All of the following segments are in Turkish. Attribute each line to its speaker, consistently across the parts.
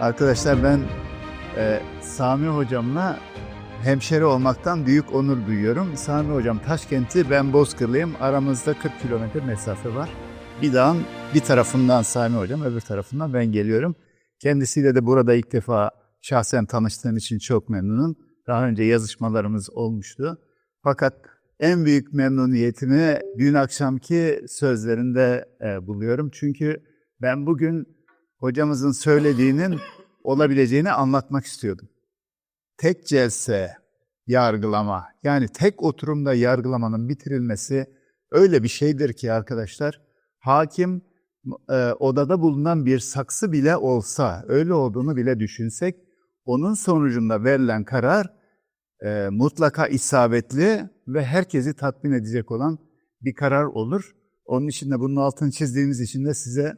Speaker 1: Arkadaşlar ben e, Sami hocamla hemşeri olmaktan büyük onur duyuyorum. Sami hocam Taşkent'i, ben Bozkırlıyım. Aramızda 40 kilometre mesafe var. Bir dağın bir tarafından Sami hocam, öbür tarafından ben geliyorum. Kendisiyle de burada ilk defa şahsen tanıştığım için çok memnunum. Daha önce yazışmalarımız olmuştu. Fakat en büyük memnuniyetimi dün akşamki sözlerinde e, buluyorum. Çünkü ben bugün hocamızın söylediğinin olabileceğini anlatmak istiyordum. Tek celse yargılama, yani tek oturumda yargılamanın bitirilmesi öyle bir şeydir ki arkadaşlar, hakim e, odada bulunan bir saksı bile olsa, öyle olduğunu bile düşünsek, onun sonucunda verilen karar e, mutlaka isabetli ve herkesi tatmin edecek olan bir karar olur. Onun için de bunun altını çizdiğiniz için de size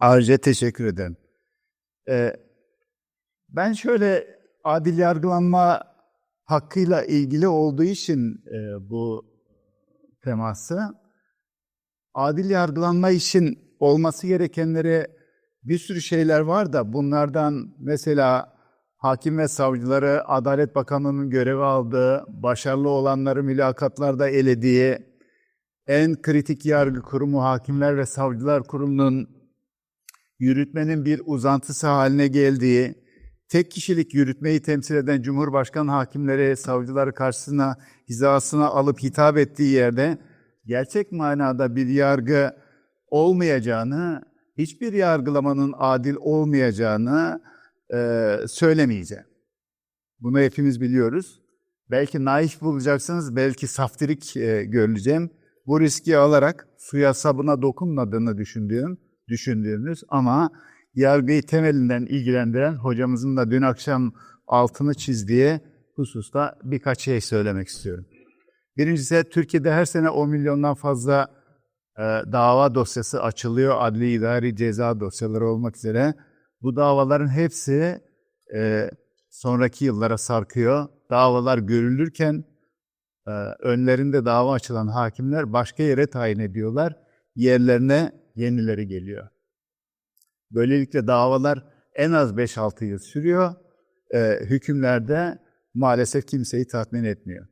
Speaker 1: ayrıca teşekkür ederim. E, ben şöyle adil yargılanma hakkıyla ilgili olduğu için e, bu teması, adil yargılanma için olması gerekenleri bir sürü şeyler var da bunlardan mesela hakim ve savcıları Adalet Bakanlığı'nın görevi aldığı, başarılı olanları mülakatlarda elediği, en kritik yargı kurumu Hakimler ve Savcılar Kurumu'nun yürütmenin bir uzantısı haline geldiği, tek kişilik yürütmeyi temsil eden Cumhurbaşkanı hakimleri, savcıları karşısına, hizasına alıp hitap ettiği yerde gerçek manada bir yargı olmayacağını, hiçbir yargılamanın adil olmayacağını e, söylemeyeceğim. Bunu hepimiz biliyoruz. Belki naif bulacaksınız, belki saftirik e, görüleceğim. Bu riski alarak suya sabuna dokunmadığını düşündüğüm, düşündüğümüz ama yargıyı temelinden ilgilendiren hocamızın da dün akşam altını çizdiği hususta birkaç şey söylemek istiyorum. Birincisi Türkiye'de her sene 10 milyondan fazla e, dava dosyası açılıyor. Adli, idari, ceza dosyaları olmak üzere. Bu davaların hepsi e, sonraki yıllara sarkıyor. Davalar görülürken e, önlerinde dava açılan hakimler başka yere tayin ediyorlar. Yerlerine yenileri geliyor. Böylelikle davalar en az 5-6 yıl sürüyor. E, hükümlerde maalesef kimseyi tatmin etmiyor.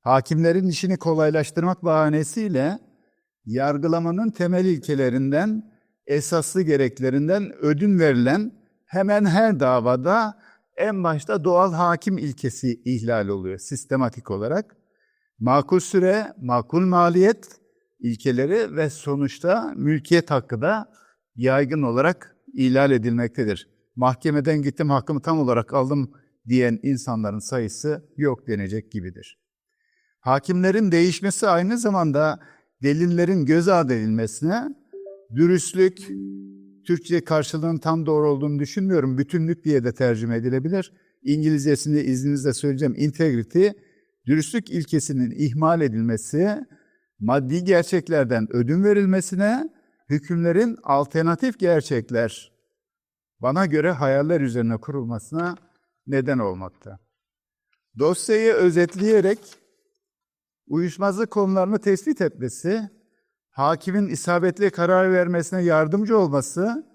Speaker 1: Hakimlerin işini kolaylaştırmak bahanesiyle yargılamanın temel ilkelerinden, esaslı gereklerinden ödün verilen hemen her davada en başta doğal hakim ilkesi ihlal oluyor sistematik olarak. Makul süre, makul maliyet ilkeleri ve sonuçta mülkiyet hakkı da yaygın olarak ihlal edilmektedir. Mahkemeden gittim hakkımı tam olarak aldım diyen insanların sayısı yok denecek gibidir. Hakimlerin değişmesi aynı zamanda delillerin göz ardı edilmesine, dürüstlük, Türkçe karşılığının tam doğru olduğunu düşünmüyorum. Bütünlük diye de tercüme edilebilir. İngilizcesini izninizle söyleyeceğim. Integrity, dürüstlük ilkesinin ihmal edilmesi, maddi gerçeklerden ödün verilmesine, hükümlerin alternatif gerçekler, bana göre hayaller üzerine kurulmasına neden olmakta. Dosyayı özetleyerek uyuşmazlık konularını tespit etmesi, hakimin isabetli karar vermesine yardımcı olması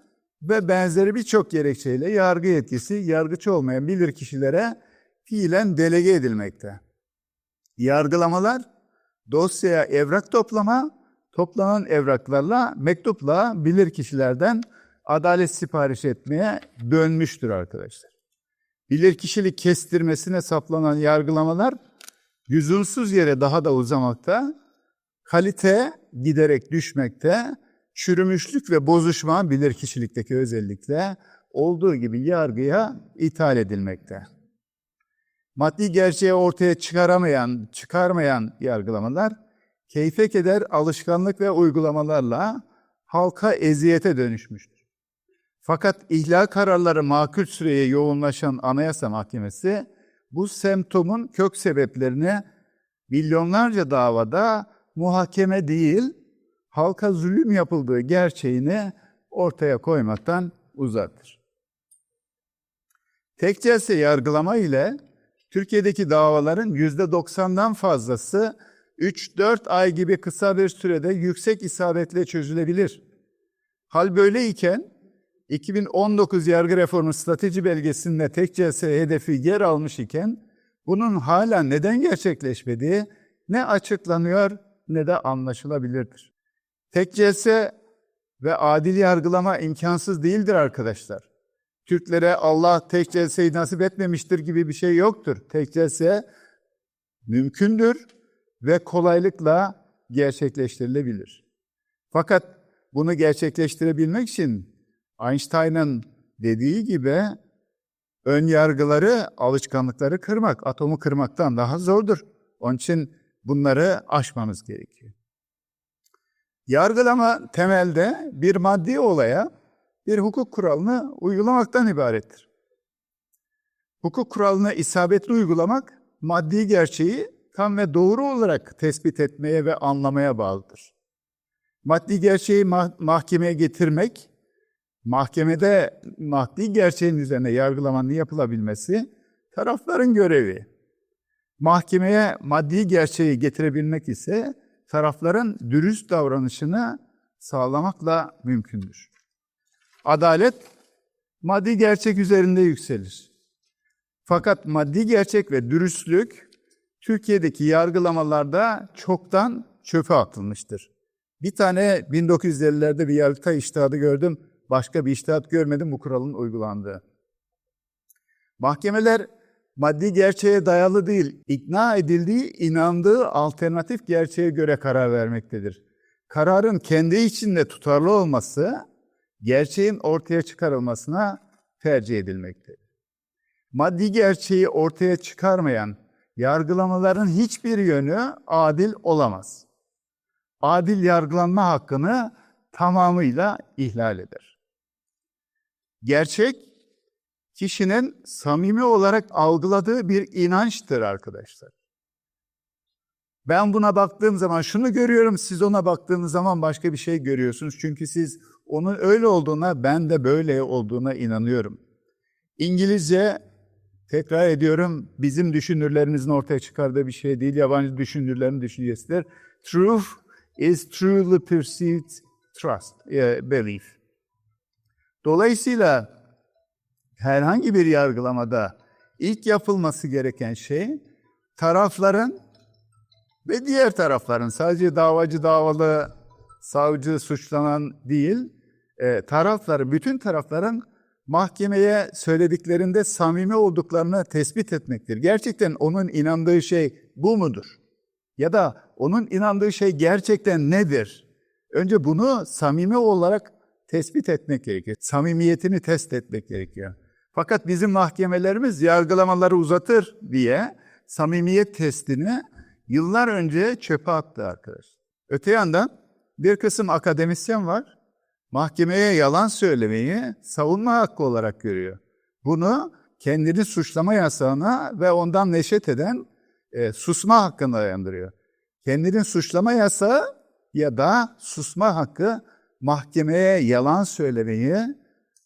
Speaker 1: ve benzeri birçok gerekçeyle yargı yetkisi yargıç olmayan bilir kişilere fiilen delege edilmekte. Yargılamalar dosyaya evrak toplama, toplanan evraklarla mektupla bilir kişilerden adalet sipariş etmeye dönmüştür arkadaşlar. Bilir kişilik kestirmesine saplanan yargılamalar lüzumsuz yere daha da uzamakta, kalite giderek düşmekte, çürümüşlük ve bozuşma bilir kişilikteki özellikle olduğu gibi yargıya ithal edilmekte. Maddi gerçeği ortaya çıkaramayan, çıkarmayan yargılamalar, keyfe keder alışkanlık ve uygulamalarla halka eziyete dönüşmüştür. Fakat ihlal kararları makul süreye yoğunlaşan Anayasa Mahkemesi, bu semptomun kök sebeplerini milyonlarca davada muhakeme değil, halka zulüm yapıldığı gerçeğini ortaya koymaktan uzaktır. Tek celse yargılama ile Türkiye'deki davaların %90'dan fazlası 3-4 ay gibi kısa bir sürede yüksek isabetle çözülebilir. Hal böyleyken 2019 yargı reformu strateji belgesinde tek celse hedefi yer almış iken bunun hala neden gerçekleşmediği ne açıklanıyor ne de anlaşılabilirdir. Tek celse ve adil yargılama imkansız değildir arkadaşlar. Türklere Allah tek celseyi nasip etmemiştir gibi bir şey yoktur. Tek celse mümkündür ve kolaylıkla gerçekleştirilebilir. Fakat bunu gerçekleştirebilmek için Einstein'ın dediği gibi ön yargıları, alışkanlıkları kırmak, atomu kırmaktan daha zordur. Onun için bunları aşmamız gerekiyor. Yargılama temelde bir maddi olaya bir hukuk kuralını uygulamaktan ibarettir. Hukuk kuralını isabetli uygulamak maddi gerçeği tam ve doğru olarak tespit etmeye ve anlamaya bağlıdır. Maddi gerçeği mah- mahkemeye getirmek, mahkemede maddi gerçeğin üzerine yargılamanın yapılabilmesi tarafların görevi. Mahkemeye maddi gerçeği getirebilmek ise tarafların dürüst davranışını sağlamakla mümkündür. Adalet maddi gerçek üzerinde yükselir. Fakat maddi gerçek ve dürüstlük Türkiye'deki yargılamalarda çoktan çöpe atılmıştır. Bir tane 1950'lerde bir yargıta iştihadı gördüm. Başka bir iştihat görmedim bu kuralın uygulandığı. Mahkemeler maddi gerçeğe dayalı değil, ikna edildiği, inandığı alternatif gerçeğe göre karar vermektedir. Kararın kendi içinde tutarlı olması, gerçeğin ortaya çıkarılmasına tercih edilmektedir. Maddi gerçeği ortaya çıkarmayan yargılamaların hiçbir yönü adil olamaz. Adil yargılanma hakkını tamamıyla ihlal eder. Gerçek kişinin samimi olarak algıladığı bir inançtır arkadaşlar. Ben buna baktığım zaman şunu görüyorum, siz ona baktığınız zaman başka bir şey görüyorsunuz. Çünkü siz onun öyle olduğuna, ben de böyle olduğuna inanıyorum. İngilizce, tekrar ediyorum, bizim düşünürlerimizin ortaya çıkardığı bir şey değil, yabancı düşünürlerin düşüncesidir. Truth is truly perceived trust, eh, belief. Dolayısıyla herhangi bir yargılamada ilk yapılması gereken şey tarafların ve diğer tarafların sadece davacı davalı, savcı suçlanan değil, e, tarafları, bütün tarafların mahkemeye söylediklerinde samimi olduklarını tespit etmektir. Gerçekten onun inandığı şey bu mudur? Ya da onun inandığı şey gerçekten nedir? Önce bunu samimi olarak tespit etmek gerekiyor. Samimiyetini test etmek gerekiyor. Fakat bizim mahkemelerimiz yargılamaları uzatır diye samimiyet testini yıllar önce çöpe attı arkadaşlar. Öte yandan bir kısım akademisyen var. Mahkemeye yalan söylemeyi savunma hakkı olarak görüyor. Bunu kendini suçlama yasağına ve ondan neşet eden e, susma hakkına dayandırıyor. Kendini suçlama yasağı ya da susma hakkı mahkemeye yalan söylemeyi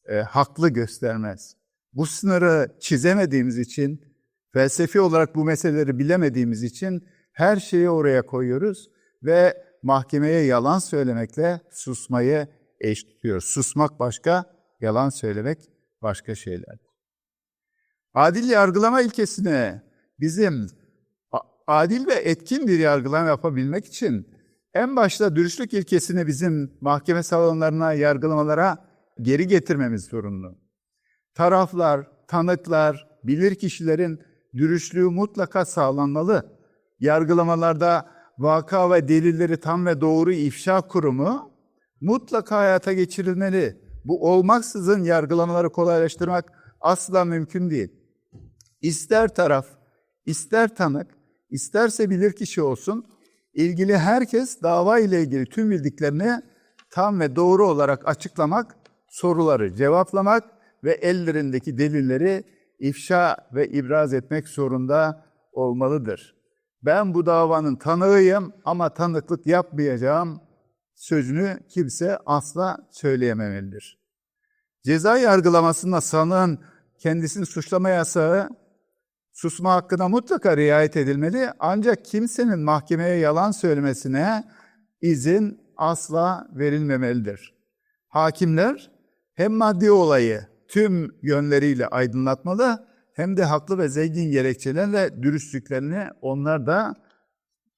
Speaker 1: e, haklı göstermez. Bu sınırı çizemediğimiz için, felsefi olarak bu meseleleri bilemediğimiz için her şeyi oraya koyuyoruz ve mahkemeye yalan söylemekle susmayı eş tutuyoruz. Susmak başka, yalan söylemek başka şeyler. Adil yargılama ilkesine bizim adil ve etkin bir yargılama yapabilmek için en başta dürüstlük ilkesini bizim mahkeme salonlarına, yargılamalara geri getirmemiz zorunlu. Taraflar, tanıklar, bilirkişilerin dürüstlüğü mutlaka sağlanmalı. Yargılamalarda vaka ve delilleri tam ve doğru ifşa kurumu mutlaka hayata geçirilmeli. Bu olmaksızın yargılamaları kolaylaştırmak asla mümkün değil. İster taraf, ister tanık, isterse bilirkişi olsun, ilgili herkes dava ile ilgili tüm bildiklerini tam ve doğru olarak açıklamak, soruları cevaplamak ve ellerindeki delilleri ifşa ve ibraz etmek zorunda olmalıdır. Ben bu davanın tanığıyım ama tanıklık yapmayacağım sözünü kimse asla söyleyememelidir. Ceza yargılamasında sanığın kendisini suçlama yasağı susma hakkına mutlaka riayet edilmeli ancak kimsenin mahkemeye yalan söylemesine izin asla verilmemelidir. Hakimler hem maddi olayı tüm yönleriyle aydınlatmalı hem de haklı ve zengin gerekçelerle dürüstlüklerini onlar da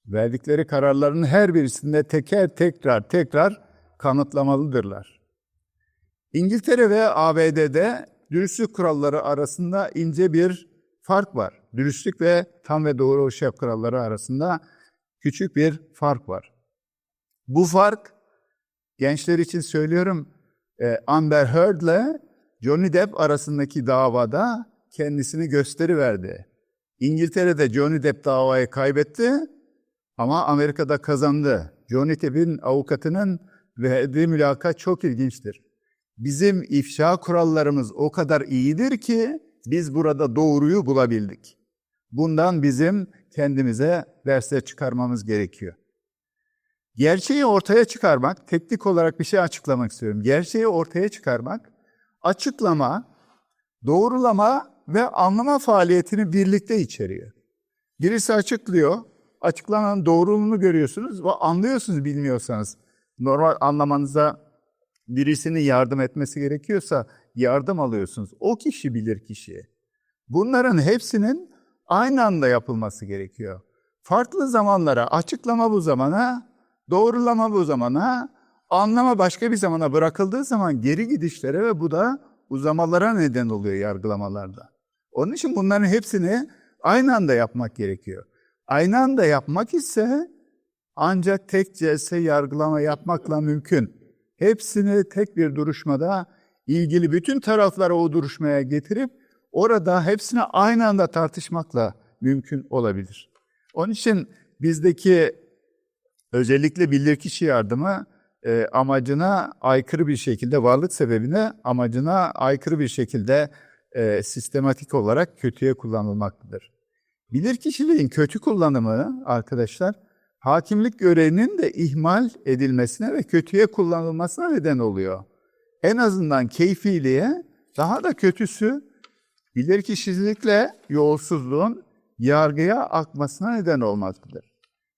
Speaker 1: verdikleri kararların her birisinde teker tekrar tekrar kanıtlamalıdırlar. İngiltere ve ABD'de dürüstlük kuralları arasında ince bir fark var. Dürüstlük ve tam ve doğru şef kuralları arasında küçük bir fark var. Bu fark gençler için söylüyorum e, Amber Heard ile Johnny Depp arasındaki davada kendisini gösteriverdi. İngiltere'de Johnny Depp davayı kaybetti ama Amerika'da kazandı. Johnny Depp'in avukatının verdiği mülakat çok ilginçtir. Bizim ifşa kurallarımız o kadar iyidir ki biz burada doğruyu bulabildik. Bundan bizim kendimize dersler çıkarmamız gerekiyor. Gerçeği ortaya çıkarmak, teknik olarak bir şey açıklamak istiyorum. Gerçeği ortaya çıkarmak, açıklama, doğrulama ve anlama faaliyetini birlikte içeriyor. Birisi açıklıyor, açıklanan doğruluğunu görüyorsunuz ve anlıyorsunuz bilmiyorsanız. Normal anlamanıza birisinin yardım etmesi gerekiyorsa yardım alıyorsunuz. O kişi bilir kişiye. Bunların hepsinin aynı anda yapılması gerekiyor. Farklı zamanlara, açıklama bu zamana, doğrulama bu zamana, anlama başka bir zamana bırakıldığı zaman geri gidişlere ve bu da uzamalara neden oluyor yargılamalarda. Onun için bunların hepsini aynı anda yapmak gerekiyor. Aynı anda yapmak ise ancak tek celse yargılama yapmakla mümkün. Hepsini tek bir duruşmada ilgili bütün tarafları o duruşmaya getirip orada hepsini aynı anda tartışmakla mümkün olabilir. Onun için bizdeki özellikle bilirkişi yardımı e, amacına aykırı bir şekilde, varlık sebebine amacına aykırı bir şekilde e, sistematik olarak kötüye kullanılmaktadır. Bilirkişiliğin kötü kullanımı arkadaşlar, hakimlik görevinin de ihmal edilmesine ve kötüye kullanılmasına neden oluyor. En azından keyfiliğe, daha da kötüsü bilirkişilikle yolsuzluğun yargıya akmasına neden olmaktadır.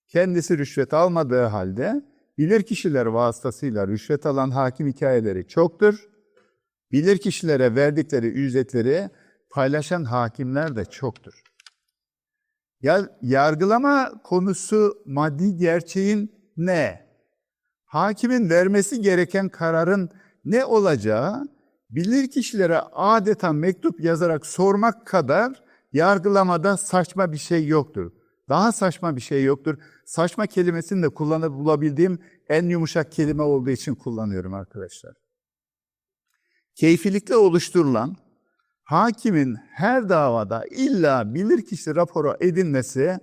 Speaker 1: Kendisi rüşvet almadığı halde bilirkişiler vasıtasıyla rüşvet alan hakim hikayeleri çoktur. Bilirkişilere verdikleri ücretleri paylaşan hakimler de çoktur. Ya yargılama konusu maddi gerçeğin ne? Hakimin vermesi gereken kararın ne olacağı bilir kişilere adeta mektup yazarak sormak kadar yargılamada saçma bir şey yoktur. Daha saçma bir şey yoktur. Saçma kelimesini de kullanıp bulabildiğim en yumuşak kelime olduğu için kullanıyorum arkadaşlar. Keyfilikle oluşturulan hakimin her davada illa bilirkişi raporu edinmesi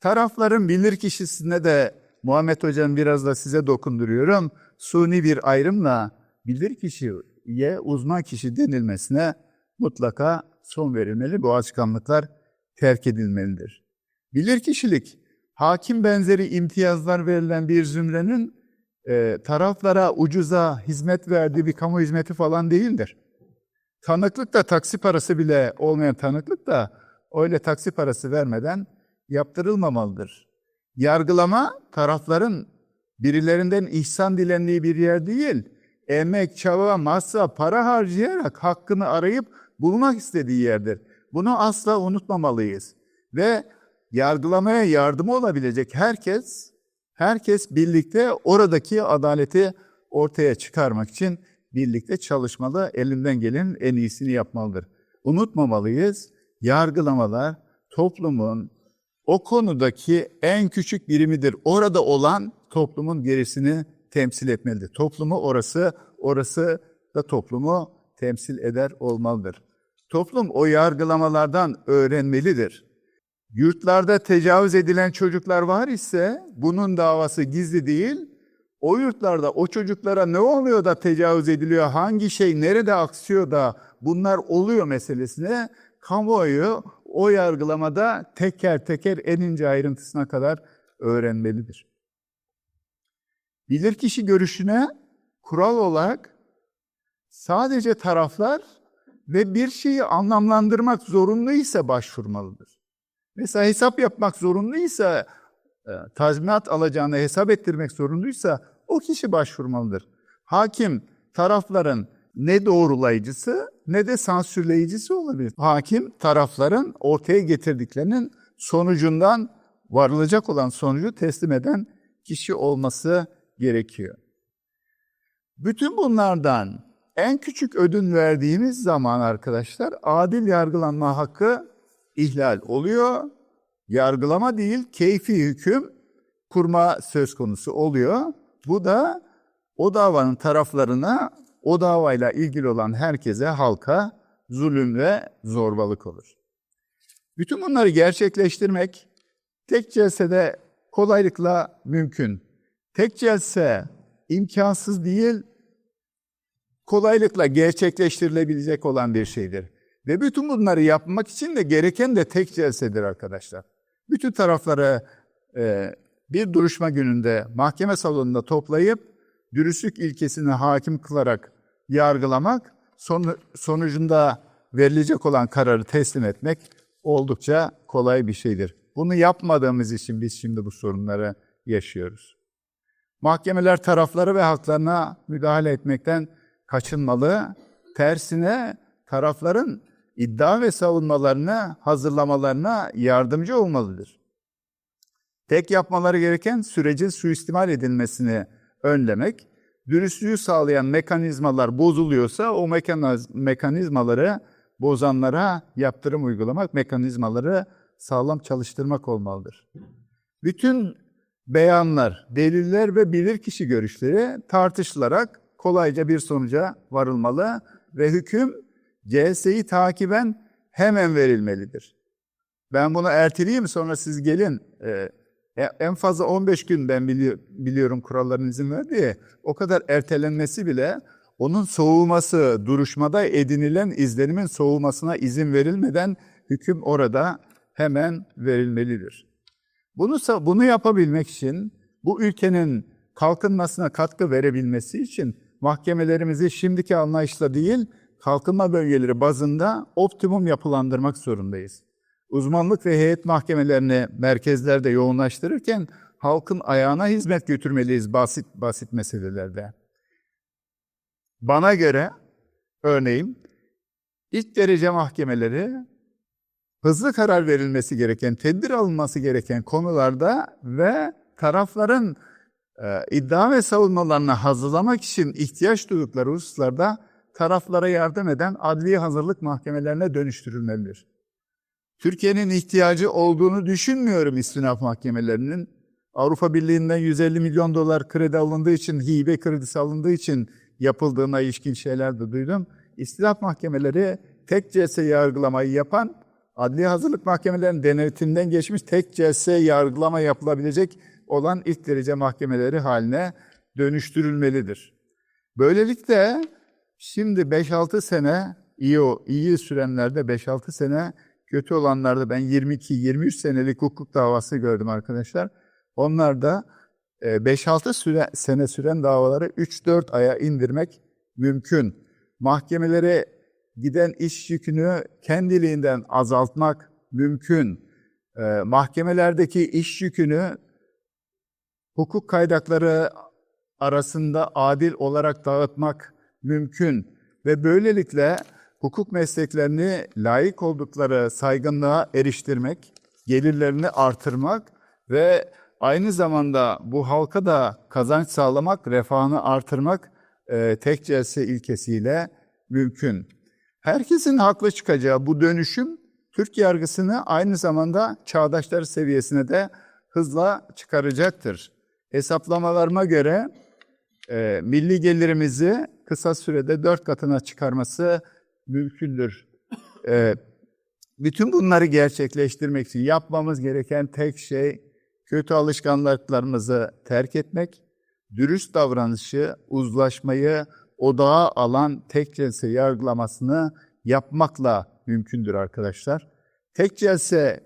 Speaker 1: tarafların bilirkişisine de Muhammed Hocam biraz da size dokunduruyorum. Suni bir ayrımla bilirkişiye uzman kişi denilmesine mutlaka son verilmeli. Bu açıklamlıklar terk edilmelidir. Bilirkişilik, hakim benzeri imtiyazlar verilen bir zümrenin e, taraflara ucuza hizmet verdiği bir kamu hizmeti falan değildir. Tanıklık da taksi parası bile olmayan tanıklık da öyle taksi parası vermeden yaptırılmamalıdır. Yargılama tarafların birilerinden ihsan dilendiği bir yer değil, emek, çaba, masa, para harcayarak hakkını arayıp bulmak istediği yerdir. Bunu asla unutmamalıyız. Ve yargılamaya yardımı olabilecek herkes, herkes birlikte oradaki adaleti ortaya çıkarmak için birlikte çalışmalı, elinden gelen en iyisini yapmalıdır. Unutmamalıyız, yargılamalar toplumun o konudaki en küçük birimidir. Orada olan toplumun gerisini temsil etmelidir. Toplumu orası, orası da toplumu temsil eder olmalıdır. Toplum o yargılamalardan öğrenmelidir. Yurtlarda tecavüz edilen çocuklar var ise bunun davası gizli değil, o yurtlarda o çocuklara ne oluyor da tecavüz ediliyor, hangi şey nerede aksıyor da bunlar oluyor meselesine kamuoyu o yargılamada teker teker en ince ayrıntısına kadar öğrenmelidir. Bilirkişi görüşüne kural olarak sadece taraflar ve bir şeyi anlamlandırmak zorunluysa başvurmalıdır. Mesela hesap yapmak zorunluysa, e, tazminat alacağını hesap ettirmek zorunduysa o kişi başvurmalıdır. Hakim tarafların ne doğrulayıcısı ne de sansürleyicisi olabilir. Hakim tarafların ortaya getirdiklerinin sonucundan varılacak olan sonucu teslim eden kişi olması gerekiyor. Bütün bunlardan en küçük ödün verdiğimiz zaman arkadaşlar adil yargılanma hakkı ihlal oluyor. Yargılama değil, keyfi hüküm kurma söz konusu oluyor. Bu da o davanın taraflarına, o davayla ilgili olan herkese, halka zulüm ve zorbalık olur. Bütün bunları gerçekleştirmek tek celsede kolaylıkla mümkün. Tek celse imkansız değil, kolaylıkla gerçekleştirilebilecek olan bir şeydir. Ve bütün bunları yapmak için de gereken de tek celsedir arkadaşlar. Bütün tarafları e, bir duruşma gününde mahkeme salonunda toplayıp dürüstlük ilkesini hakim kılarak yargılamak, sonu, sonucunda verilecek olan kararı teslim etmek oldukça kolay bir şeydir. Bunu yapmadığımız için biz şimdi bu sorunları yaşıyoruz. Mahkemeler tarafları ve haklarına müdahale etmekten kaçınmalı. Tersine tarafların iddia ve savunmalarını hazırlamalarına yardımcı olmalıdır. Tek yapmaları gereken sürecin suistimal edilmesini önlemek, dürüstlüğü sağlayan mekanizmalar bozuluyorsa o mekanizmaları bozanlara yaptırım uygulamak, mekanizmaları sağlam çalıştırmak olmalıdır. Bütün beyanlar, deliller ve bilirkişi görüşleri tartışılarak kolayca bir sonuca varılmalı ve hüküm CS'yi takiben hemen verilmelidir. Ben bunu erteleyeyim sonra siz gelin. Ee, en fazla 15 gün ben biliyorum kuralların izin verdiği. O kadar ertelenmesi bile onun soğuması, duruşmada edinilen izlenimin soğumasına izin verilmeden hüküm orada hemen verilmelidir. Bunu, bunu yapabilmek için bu ülkenin kalkınmasına katkı verebilmesi için mahkemelerimizi şimdiki anlayışla değil, kalkınma bölgeleri bazında optimum yapılandırmak zorundayız. Uzmanlık ve heyet mahkemelerini merkezlerde yoğunlaştırırken halkın ayağına hizmet götürmeliyiz basit basit meselelerde. Bana göre örneğin ilk derece mahkemeleri hızlı karar verilmesi gereken, tedbir alınması gereken konularda ve tarafların e, iddia ve savunmalarını hazırlamak için ihtiyaç duydukları hususlarda taraflara yardım eden adli hazırlık mahkemelerine dönüştürülmelidir. Türkiye'nin ihtiyacı olduğunu düşünmüyorum istinaf mahkemelerinin. Avrupa Birliği'nden 150 milyon dolar kredi alındığı için, hibe kredisi alındığı için yapıldığına ilişkin şeyler de duydum. İstinaf mahkemeleri tek celse yargılamayı yapan, adli hazırlık mahkemelerinin denetiminden geçmiş tek celse yargılama yapılabilecek olan ilk derece mahkemeleri haline dönüştürülmelidir. Böylelikle şimdi 5-6 sene iyi, iyi sürenlerde 5-6 sene kötü olanlarda ben 22-23 senelik hukuk davası gördüm arkadaşlar. Onlar da 5-6 süre, sene süren davaları 3-4 aya indirmek mümkün. Mahkemelere giden iş yükünü kendiliğinden azaltmak mümkün. Mahkemelerdeki iş yükünü hukuk kaydakları arasında adil olarak dağıtmak mümkün ve böylelikle hukuk mesleklerini layık oldukları saygınlığa eriştirmek, gelirlerini artırmak ve aynı zamanda bu halka da kazanç sağlamak, refahını artırmak e, tek celse ilkesiyle mümkün. Herkesin haklı çıkacağı bu dönüşüm Türk yargısını aynı zamanda çağdaşlar seviyesine de hızla çıkaracaktır. Hesaplamalarıma göre e, milli gelirimizi kısa sürede dört katına çıkarması mümkündür. E, bütün bunları gerçekleştirmek için yapmamız gereken tek şey kötü alışkanlıklarımızı terk etmek, dürüst davranışı, uzlaşmayı odağa alan tek celse yargılamasını yapmakla mümkündür arkadaşlar. Tek celse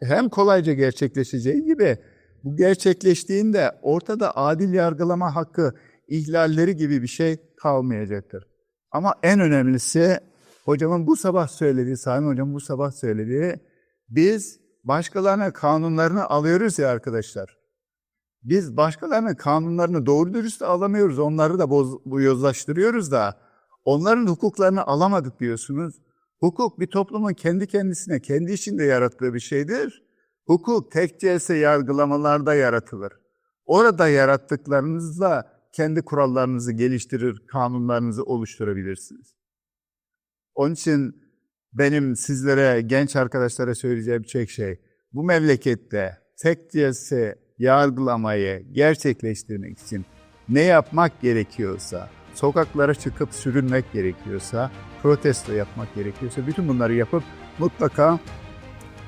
Speaker 1: hem kolayca gerçekleşeceği gibi bu gerçekleştiğinde ortada adil yargılama hakkı ihlalleri gibi bir şey kalmayacaktır. Ama en önemlisi hocamın bu sabah söylediği, Sami hocam bu sabah söylediği biz başkalarına kanunlarını alıyoruz ya arkadaşlar. Biz başkalarının kanunlarını doğru dürüst alamıyoruz. Onları da boz, yozlaştırıyoruz da Onların hukuklarını alamadık diyorsunuz. Hukuk bir toplumun kendi kendisine, kendi içinde yarattığı bir şeydir. Hukuk tek celse yargılamalarda yaratılır. Orada yarattıklarınızla kendi kurallarınızı geliştirir, kanunlarınızı oluşturabilirsiniz. Onun için benim sizlere, genç arkadaşlara söyleyeceğim tek şey, bu memlekette tek celse yargılamayı gerçekleştirmek için ne yapmak gerekiyorsa, sokaklara çıkıp sürünmek gerekiyorsa, protesto yapmak gerekiyorsa, bütün bunları yapıp mutlaka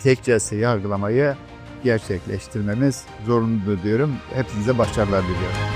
Speaker 1: tek celse yargılamayı gerçekleştirmemiz zorunludur diyorum. Hepinize başarılar diliyorum.